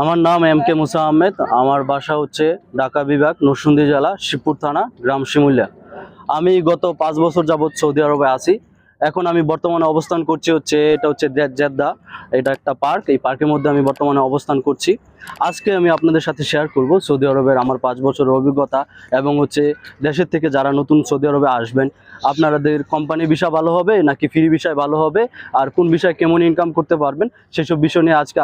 আমার নাম M K মুসা আহমেদ। আমার বাসা হচ্ছে ঢাকা বিভাগ নরসুন্দি জেলা, শিবপুর থানা, গ্রাম শিমুলিয়া। আমি গত পাঁচ বছর যাবৎ সৌদি আরবে আছি। এখন আমি বর্তমানে অবস্থান করছি হচ্ছে, এটা হচ্ছে জেদ্দা। এটা একটা পার্ক, এই পার্কের মধ্যে আমি বর্তমানে অবস্থান করছি। আজকে আমি আপনাদের সাথে শেয়ার করব সৌদি আরবের আমার পাঁচ বছরের অভিজ্ঞতা এবং হচ্ছে দেশের থেকে যারা নতুন সৌদি আরবে আসবেন, আপনাদের কোম্পানি বিষয় ভালো হবে নাকি ফ্রি বিষয় ভালো হবে, আর কোন বিষয়ে কেমন ইনকাম করতে পারবেন, সেসব বিষয় নিয়ে আজকে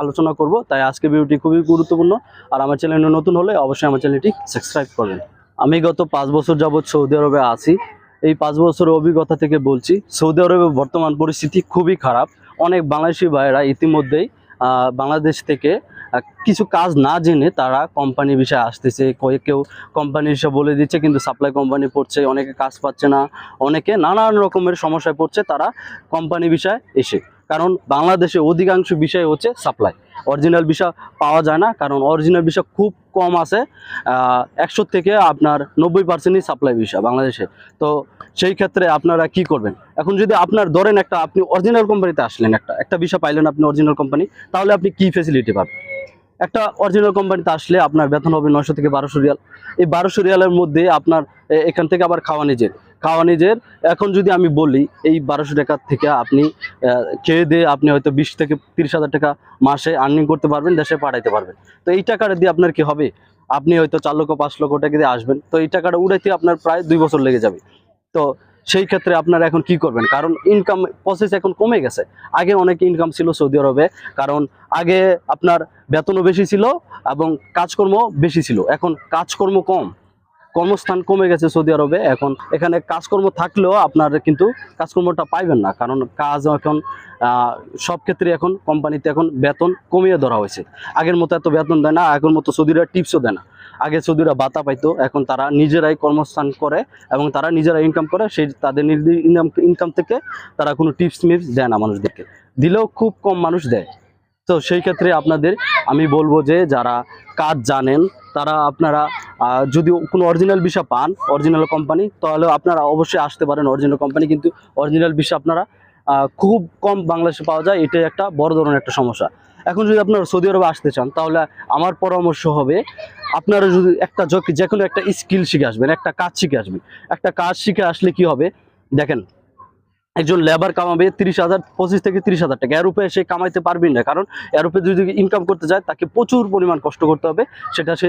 আলোচনা করব। তাই আজকে ভিডিওটি খুবই গুরুত্বপূর্ণ। আর আমার চ্যানেলে নতুন হলে অবশ্যই আমার চ্যানেলটি সাবস্ক্রাইব করবেন। আমি গত পাঁচ বছর যাবৎ সৌদি আরবে আছি। এই পাঁচ বছরের অভিজ্ঞতা থেকে বলছি, সৌদি আরবে বর্তমান পরিস্থিতি খুবই খারাপ। অনেক বাংলাদেশি ভাইয়েরা ইতিমধ্যেই বাংলাদেশ থেকে কিছু কাজ না জেনে তারা কোম্পানি বিষয়ে আসতেছে। কেউ কোম্পানি হিসেবে বলে দিচ্ছে, কিন্তু সাপ্লাই কোম্পানি পড়ছে, অনেকে কাজ পাচ্ছে না, অনেকে নানান রকমের সমস্যায় পড়ছে, তারা কোম্পানি বিষয়ে এসে কারণ বাংলাদেশে অধিকাংশ বিষয় হচ্ছে সাপ্লাই অরিজিনাল বিষয় পাওয়া যায় না, কারণ অরিজিনাল বিষয় খুব কম আছে। একশো থেকে আপনার নব্বই পার্সেন্টই সাপ্লাই বিষয় বাংলাদেশে। তো সেই ক্ষেত্রে আপনারা কি করবেন? এখন যদি আপনার ধরেন একটা আপনি অরিজিনাল কোম্পানিতে আসলেন একটা একটা বিষয় পাইলেন আপনি অরিজিনাল কোম্পানি তাহলে আপনি কি ফেসিলিটি পাবেন? একটা অরিজিনাল কোম্পানিতে আসলে আপনার বেতন হবে নশো থেকে বারোশো রিয়াল। এই বারোশো রিয়ালের মধ্যে আপনার এখান থেকে আবার খাওয়া নিজের। খাওয়া নিজের। এখন যদি আমি বলি, এই বারোশো টাকা থেকে আপনি খেয়ে দিয়ে আপনি হয়তো বিশ থেকে তিরিশ হাজার টাকা মাসে আর্নিং করতে পারবেন, দেশে পাঠাইতে পারবেন। তো এই টাকাটা দিয়ে আপনার কি হবে? আপনি হয়তো চার লক্ষ, পাঁচ লক্ষ টাকা দিয়ে আসবেন। তো এই টাকাটা উড়াইতে আপনার প্রায় দুই বছর লেগে যাবে। তো সেই ক্ষেত্রে আপনারা এখন কি করবেন? কারণ ইনকাম প্রসেস এখন কমে গেছে। আগে অনেক ইনকাম ছিল সৌদি আরবে। কারণ আগে আপনার বেতনও বেশি ছিল এবং কাজকর্ম বেশি ছিল। এখন কাজকর্ম কম। কর্মস্থান কমে গেছে সৌদি আরবে। এখন এখানে কাজকর্ম থাকলেও আপনার কিন্তু কাজকর্মটা পাইবেন না, কারণ কাজ এখন সব ক্ষেত্রে এখন কোম্পানিতে এখন বেতন কমিয়ে ধরা হয়েছে। আগের মতো এত বেতন দেয় না, আগের মতো সৌদিরা টিপসও দেয় না। আগে সৌদিরা বাতা পাইতো, এখন তারা নিজেরাই কর্মস্থান করে এবং তারা নিজেরা ইনকাম করে, সেই তাদের ইনকাম ইনকাম থেকে তারা কোনো টিপস মিপস দেয় না মানুষদেরকে। দিলেও খুব কম মানুষ দেয়। তো সেই ক্ষেত্রে আপনাদের আমি বলব যে, যারা কাজ জানেন তারা আপনারা যদি কোনো অরিজিনাল ভিসা পান অরিজিনাল কোম্পানি তাহলে আপনারা অবশ্যই আসতে পারেন অরিজিনাল কোম্পানি কিন্তু অরিজিনাল ভিসা আপনারা খুব কম বাংলাদেশে পাওয়া যায়, এটাই একটা বড় ধরনের একটা সমস্যা। এখন যদি আপনারা সৌদি আরবে আসতে চান, তাহলে আমার পরামর্শ হবে, আপনারা যদি একটা যে কোনো একটা স্কিল শিখে আসবেন, একটা কাজ শিখে আসবেন। একটা কাজ শিখে আসলে কি হবে? দেখেন একজন লেবার কামাবে তিরিশ হাজার, পঁচিশ থেকে তিরিশ হাজার টাকা। এর উপরে সে কামাইতে পারবেন না, কারণ এর যদি ইনকাম করতে যায়, তাকে প্রচুর পরিমাণ কষ্ট করতে হবে, সেটা সে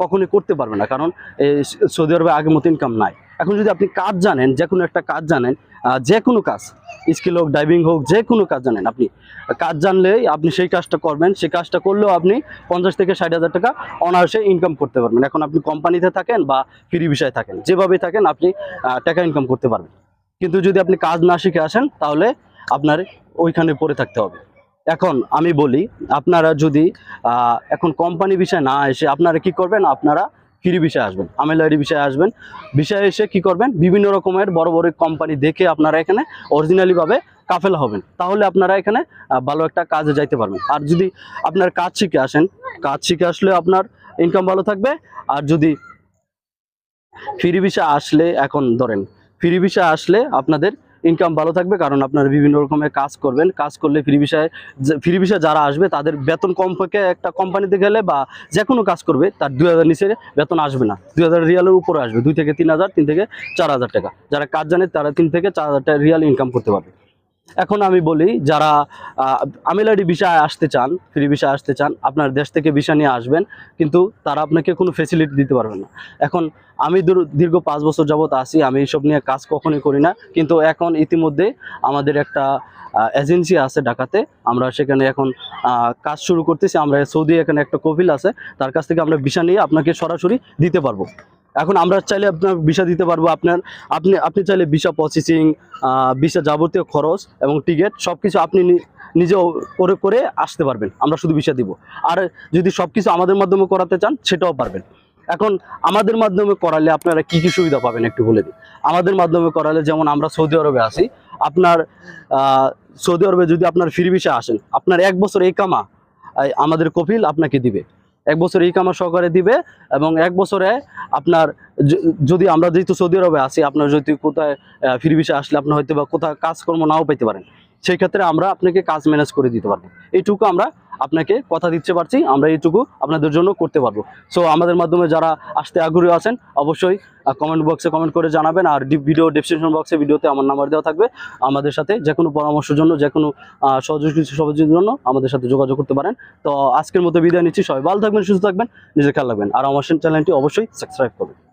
কখনোই করতে পারবে না, কারণ সৌদি আরবে আগের মতো ইনকাম নাই। এখন যদি আপনি কাজ জানেন, যে কোনো একটা কাজ জানেন যে কোনো কাজ, স্কিল হোক ডাইভিং হোক, যে কোনো কাজ জানেন আপনি, কাজ জানলেই আপনি সেই কাজটা করবেন, সেই কাজটা করলেও আপনি পঞ্চাশ থেকে ষাট হাজার টাকা অনায়াসে ইনকাম করতে পারবেন। এখন আপনি কোম্পানিতে থাকেন বা ফ্রি বিষয়ে থাকেন যেভাবে থাকেন, আপনি টাকা ইনকাম করতে পারবেন। কিন্তু যদি আপনি কাজ না শিখে আসেন, তাহলে আপনার ওইখানে পড়ে থাকতে হবে। এখন আমি বলি, আপনারা যদি এখন কোম্পানি বিষয় না এসে আপনারা কি করবেন? আপনারা ফ্রি বিষয়ে আসবেন আমেলারি বিষয়ে আসবেন। বিষয়ে এসে কি করবেন? বিভিন্ন রকমের বড় বড় কোম্পানি দেখে আপনারা এখানে অরিজিনালিভাবে কাফেলা হবেন। তাহলে আপনারা এখানে ভালো একটা কাজে যাইতে পারবেন। আর যদি আপনার কাজ শিখে আসেন, কাজ শিখে আসলে আপনার ইনকাম ভালো থাকবে। আর যদি ফ্রি বিষয় আসলে এখন ধরেন ফ্রি ভিসা আসলে আপনাদের ইনকাম ভালো থাকবে, কারণ আপনারা বিভিন্ন রকমের কাজ করবেন। কাজ করলে ফ্রি ভিসায় ফ্রি ভিসা যারা আসবে, তাদের বেতন কম থেকে একটা কোম্পানিতে গেলে বা যে কোনো কাজ করবে, তার দুই হাজার নিচে বেতন আসবে না। দুই হাজার রিয়ালের উপরে আসবে, দুই থেকে তিন হাজার, তিন থেকে চার হাজার টাকা। যারা কাজ জানে, তারা তিন থেকে চার হাজার টাকা রিয়াল ইনকাম করতে পারবে। এখন আমি বলি, যারা আমিলাডি বিষয়ে আসতে চান, ফ্রি বিষয়ে আসতে চান, আপনার দেশ থেকে ভিসা নিয়ে আসবেন, কিন্তু তারা আপনাকে কোনো ফেসিলিটি দিতে পারবে না। এখন আমি দীর্ঘ পাঁচ বছর যাবত আছি, আমি এইসব নিয়ে কাজ কখনোই করি না, কিন্তু এখন ইতিমধ্যে আমাদের একটা এজেন্সি আছে ঢাকাতে, আমরা সেখানে এখন কাজ শুরু করতেছি, আমরা সৌদি এখানে একটা কপিল আছে, তার কাছ থেকে আমরা ভিসা নিয়ে আপনাকে সরাসরি দিতে পারব। এখন আমরা চাইলে আপনার ভিসা দিতে পারব, আপনার, আপনি আপনি চাইলে ভিসা প্রসেসিং ভিসা যাবতীয় খরচ এবং টিকিট সব কিছু আপনি নি- নিজেও করে করে আসতে পারবেন, আমরা শুধু ভিসা দিব। আর যদি সব কিছু আমাদের মাধ্যমে করাতে চান, সেটাও পারবেন। এখন আমাদের মাধ্যমে করালে আপনারা কি কি সুবিধা পাবেন একটু বলে দিই। আমাদের মাধ্যমে করালে যেমন আমরা সৌদি আরবে আছি, আপনার সৌদি আরবে যদি আপনার ফ্রি ভিসা আসেন, আপনার এক বছর এই কামা আমাদের কপিল আপনাকে দিবে। এক বছর ই কামার সহকারে দিবে এবং এক বছরে আপনার যদি আমরা যেহেতু সৌদি আরবে আসি আপনার যদি কোথায় ফ্রি ভিসা আসলে আপনার হয়তো বা কোথাও কাজকর্ম নাও পেতে পারেন। সেই ক্ষেত্রে আমরা আপনাকে কাজ ম্যানেজ করে দিতে পারব। এইটুকু আমরা আপনাকে কথা দিতে পারছি, আমরা এইটুকু আপনাদের জন্য করতে পারব। সো আমাদের মাধ্যমে যারা আসতে আগ্রহী আছেন, অবশ্যই কমেন্ট বক্সে কমেন্ট করে জানাবেন, আর ভিডিও ডিসক্রিপশন বক্সে ভিডিওতে আমার নাম্বার দেওয়া থাকবে। আমাদের সাথে যে কোনো পরামর্শের জন্য, যে কোনো সহযোগী সহযোগিতার জন্য আমাদের সাথে যোগাযোগ করতে পারেন। তো, আজকের মতো বিদায় নিচ্ছি, সবাই ভালো থাকবেন, সুস্থ থাকবেন, নিজের খেয়াল রাখবেন। আর আমার চ্যানেলটি অবশ্যই সাবস্ক্রাইব করবেন।